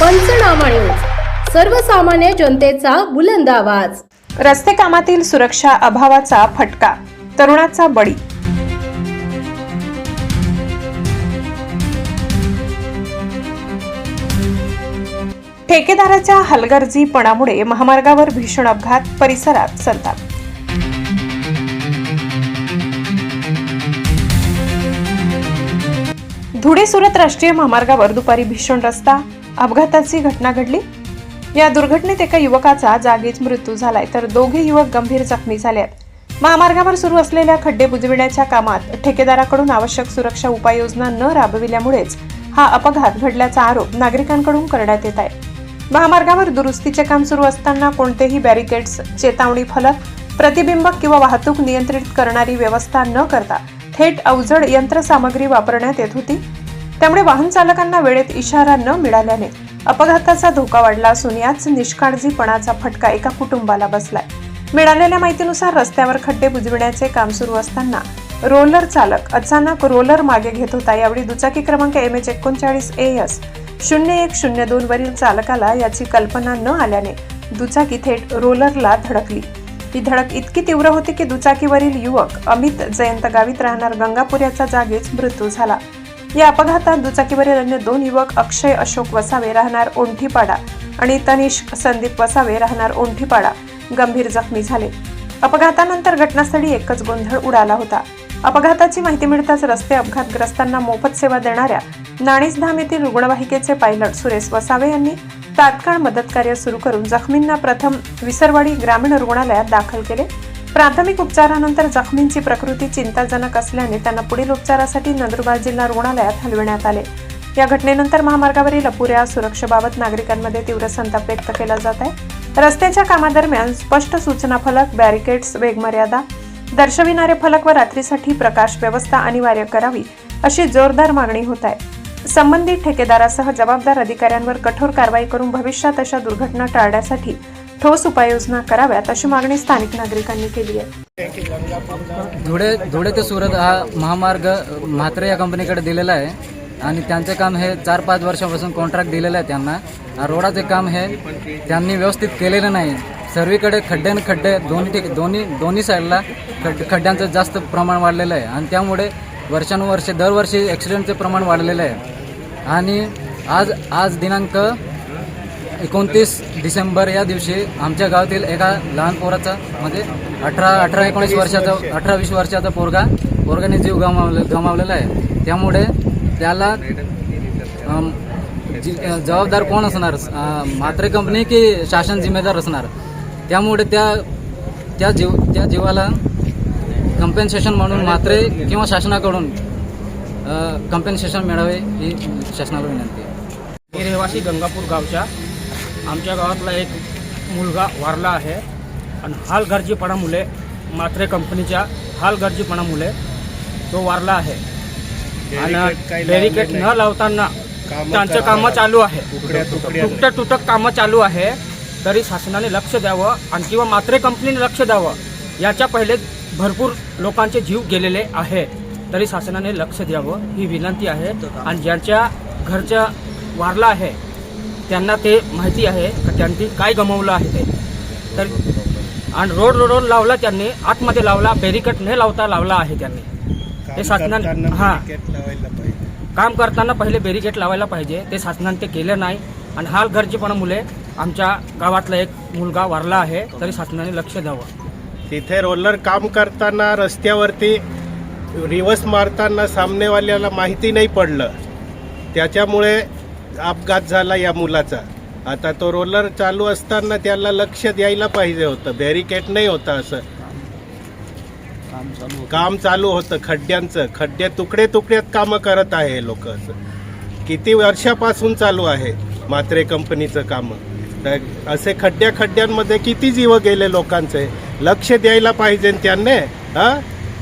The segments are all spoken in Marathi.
पंचनामा न्यूज. सर्वसामान्य जनतेचा बुलंद आवाज. रस्ते कामातील सुरक्षा अभावाचा फटका तरुणाचा बळी. ठेकेदाराच्या हलगर्जीपणामुळे महामार्गावर भीषण अपघात परिसरात संताप. धुळे सुरत राष्ट्रीय महामार्गावर दुपारी भीषण रस्ता अपघाताची घटना घडली? या दुर्घटनेत एका युवकाचा जागीच मृत्यू झालाय तर दोघे युवक गंभीर जखमी झाले आहेत महामार्गावर सुरू असलेल्या खड्डे बुजविण्याच्या कामात ठेकेदाराकडून आवश्यक सुरक्षा उपाययोजना न राबविल्यामुळेच हा अपघात घडल्याचा आरोप नागरिकांकडून करण्यात येत आहे. महामार्गावर दुरुस्तीचे काम सुरू असताना कोणतेही बॅरिकेड्स चेतावणी फलक प्रतिबिंबक किंवा वाहतूक नियंत्रित करणारी व्यवस्था न करता थेट अवजड यंत्रसामग्री वापरण्यात येत होती. त्यामुळे वाहन चालकांना वेळेत इशारा न मिळाल्याने अपघाताचा धोका वाढला असून याच निष्काळजीपणाचा फटका एका कुटुंबाला बसलाय. मिळालेल्या माहितीनुसार रस्त्यावर खड्डे बुजविण्याचे काम सुरू असताना रोलर चालक अचानक रोलर मागे घेत होता. यावेळी दुचाकी क्रमांक एम एच एकोणचाळीस ए एस शून्य एक शून्य दोन वरील चालकाला याची कल्पना न आल्याने दुचाकी थेट रोलरला धडकली. ही धडक इतकी तीव्र होती की दुचाकीवरील युवक अमित जयंत गावीत राहणार गंगापूर याचा जागीच मृत्यू झाला. या अपघातात दुचाकीवरील अन्य दोन युवक अक्षय अशोक वसावे राहणार ओंठीपाडा आणि तनिष्क संदीप वसावे राहणार ओंठीपाडा गंभीर जखमी झाले. अपघातानंतर घटनास्थळी एकच गोंधळ उडाला होता. अपघाताची माहिती मिळताच रस्ते अपघातग्रस्तांना मोफत सेवा देणाऱ्या नाणीसधाम येथील रुग्णवाहिकेचे पायलट सुरेश वसावे यांनी तात्काळ मदत कार्य सुरू करून जखमींना प्रथम विसरवाडी ग्रामीण रुग्णालयात दाखल केले. प्राथमिक उपचारानंतर जखमींची प्रकृती चिंताजनक असल्याने त्यांना पुढील उपचारासाठी नंदुरबार जिल्हा रुग्णालयात हलविण्यात आले. या घटनेनंतर महामार्गावरील अपुऱ्या सुरक्षेबाबत नागरिकांमध्ये तीव्र संताप व्यक्त केला जात आहे. रस्त्याच्या कामादरम्यान स्पष्ट सूचना फलक बॅरिकेड्स वेगमर्यादा दर्शविणारे फलक व रात्रीसाठी प्रकाश व्यवस्था अनिवार्य करावी अशी जोरदार मागणी होत आहे. संबंधित ठेकेदारासह जबाबदार अधिकाऱ्यांवर कठोर कारवाई करून भविष्यात अशा दुर्घटना टाळण्यासाठी ठोस उपाययोजना कराव्यात अशी मागणी स्थानिक नागरिकांनी केली आहे. धुळे धुळे ते सुरत हा महामार्ग म्हात्रे या कंपनीकडे दिलेला आहे. आणि त्यांचे काम हे चार पाच वर्षापासून कॉन्ट्रॅक्ट दिलेलं आहे त्यांना. रोडाचे काम हे त्यांनी व्यवस्थित केलेलं नाही. सर्वीकडे खड्डे आणि खड्डे दोन्ही ठिक दोन्ही दोन्ही साईडला खड्ड खड्ड्यांचं जास्त प्रमाण वाढलेलं आहे. आणि त्यामुळे वर्षानुवर्षे दरवर्षी ॲक्सिडेंटचे प्रमाण वाढलेलं आहे. आणि आज आज दिनांक एकोणतीस डिसेंबर या दिवशी आमच्या गावातील एका लहान पोराचा म्हणजे अठरा अठरा एकोणीस वर्षाचा अठरा वीस वर्षाचा पोरगा पोरगाने जीव गमावले गमावलेला आहे. त्यामुळे त्याला जी- जबाबदार कोण असणार? अ, म्हात्रे कंपनी की शासन जिम्मेदार असणार? त्यामुळे त्या त्या जीव त्या जीवाला कम्पेन्सेशन म्हणून म्हात्रे किंवा शासनाकडून कम्पेन्सेशन मिळावे ही शासनाला विनंती आहे. मी रहिवासी गंगापूर गावच्या आमच्या गावातला एक मुलगा वारला आहे. आणि हालगर्जीपणामुळे मात्रे कंपनीच्या हालगर्जीपणामुळे तो वारला आहे. आणि बॅरिकेड न लावताना त्यांचं कामं चालू आहे. तुटक तुटक कामं चालू आहे. तरी शासनाने लक्ष द्यावं आणि किंवा मात्रे कंपनीने लक्ष द्यावं याच्या पहिले भरपूर लोकांचे जीव गेलेले आहे. तरी शासनाने लक्ष द्यावं ही विनंती आहे. आणि ज्यांच्या घरच्या वारला आहे त्यांना ते माहिती आहे का त्यांनी काय गमावलं आहे ते. तर आणि रोड रोड लावला त्यांनी आतमध्ये लावला बॅरिकेड न लावता लावला आहे त्यांनी. हे शासनाने हां. काम करताना पहिले बॅरिकेड लावायला पाहिजे. ते शासनाने ते केलं नाही. आणि हाल गरजेपणामुळे आमच्या गावातला एक मुलगा वारला आहे तरी शासनाने लक्ष द्यावं. तिथे रोलर काम करताना रस्त्यावरती रिवर्स मारताना सामनेवाल्याला माहिती नाही पडलं. त्याच्यामुळे अपघात झाला या मुलाचा. आता तो रोलर चालू असताना त्याला लक्ष द्यायला पाहिजे होतं. बॅरिकेड नाही होतं असं. काम चालू होतं. खड्ड्यांचं. खड्डे तुकडे तुकड्यात कामं करत आहे हे लोक किती वर्षापासून चालू आहे म्हात्रे कंपनीचं कामं? तर असे खड्ड्या खड्ड्यांमध्ये किती जीव गेले लोकांचे? लक्ष द्यायला पाहिजे त्यांनी हा?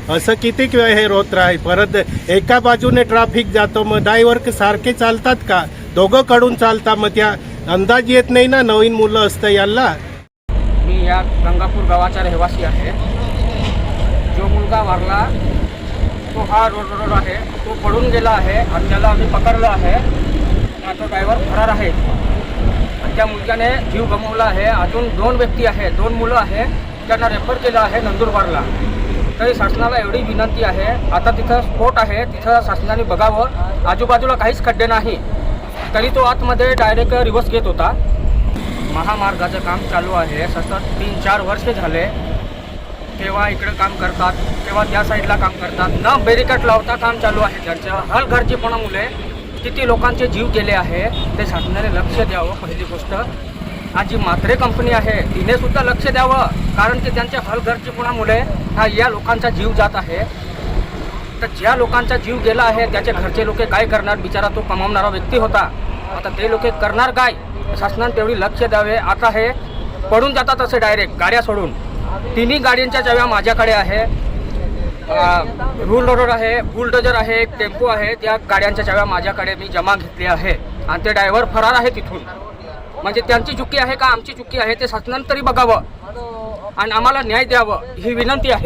असं किती वेळ हे होत राहील? परत एका बाजूने ट्रॅफिक जातो मग ड्रायव्हर सारखे चालतात का? दोघं कडून चालता मग त्या अंदाज येत नाही ना नवीन मुलं असतं याला. मी या गंगापूर गावाचा रहिवासी आहे. जो मुलगा वारला तो हा रोड रोड आहे. तो पडून गेला आहे. आणि त्याला आम्ही पकडलं आहे. आता ड्रायव्हर फरार आहे. त्या मुलग्याने जीव गमावला आहे. अजून दोन व्यक्ती आहे. दोन मुलं आहे. त्यांना रेफर केलं आहे नंदुरबारला. तरी शासनाला एवढी विनंती आहे. आता तिथं स्फोट आहे. तिथं शासनाने बघावं. आजूबाजूला काहीच खड्डे नाही. तरी तो आतमध्ये डायरेक्ट रिवर्स घेत होता. महामार्गाचं काम चालू आहे. सतत तीन चार वर्ष झाले. तेव्हा इकडं काम करतात तेव्हा त्या साईडला काम करतात. न बेरिकेट लावता काम चालू आहे. त्यांच्या मुले किती लोकांचे जीव गेले आहे ते शासनाने लक्ष द्यावं पहिली गोष्ट. हा जी मात्रे कंपनी आहे तिने सुद्धा लक्ष द्यावं कारण की त्यांच्या हलगर्जीपणामुळे हा या लोकांचा जीव जात आहे. तर ज्या लोकांचा जीव गेला आहे त्याचे घरचे लोक काय करणार? बिचारा तो कमावणारा व्यक्ती होता. आता ते लोक करणार काय? शासनाने तेवढी लक्ष द्यावे. आता हे पडून जातात असे डायरेक्ट गाड्या सोडून. तिन्ही गाड्यांच्या चाव्या माझ्याकडे आहे. रूल रोडर आहे बुलडोजर आहे एक टेम्पो आहे. त्या गाड्यांच्या चाव्या माझ्याकडे मी जमा घेतली आहे. आणि ते ड्रायव्हर फरार आहे तिथून. म्हणजे त्यांची चुकी आहे का? आमची चुकी आहे. ते शासनाने तरी बघावं. आणि आम्हाला न्याय द्यावं. ही विनंती आहे.